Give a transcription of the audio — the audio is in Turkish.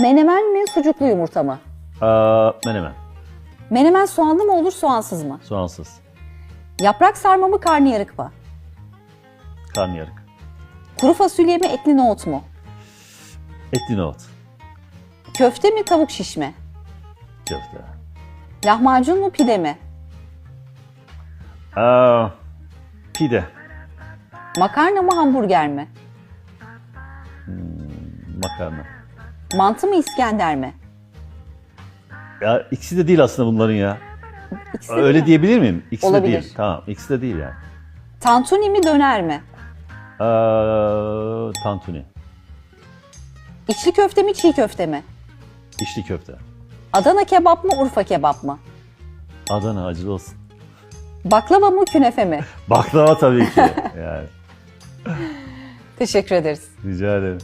Menemen mi, sucuklu yumurta mı? Aa, menemen. Menemen soğanlı mı olur, soğansız mı? Soğansız. Yaprak sarma mı, karnıyarık mı? Karnıyarık. Kuru fasulye mi, etli nohut mu? Etli nohut. Köfte mi, tavuk şiş mi? Köfte. Lahmacun mu, pide mi? Aa, pide. Makarna mı, hamburger mi? Makarna. Mantı mı, İskender mi? Ya ikisi de değil aslında bunların ya. İkisi de Öyle mi? diyebilir miyim? İkisi Olabilir. de değil. Tamam. ikisi de değil yani. Tantuni mi, döner mi? Aa, tantuni. İçli köfte mi, çiğ köfte mi? İçli köfte. Adana kebap mı, Urfa kebap mı? Adana acılı olsun. Baklava mı, künefe mi? Baklava tabii ki. Yani Teşekkür ederiz. rica ederim.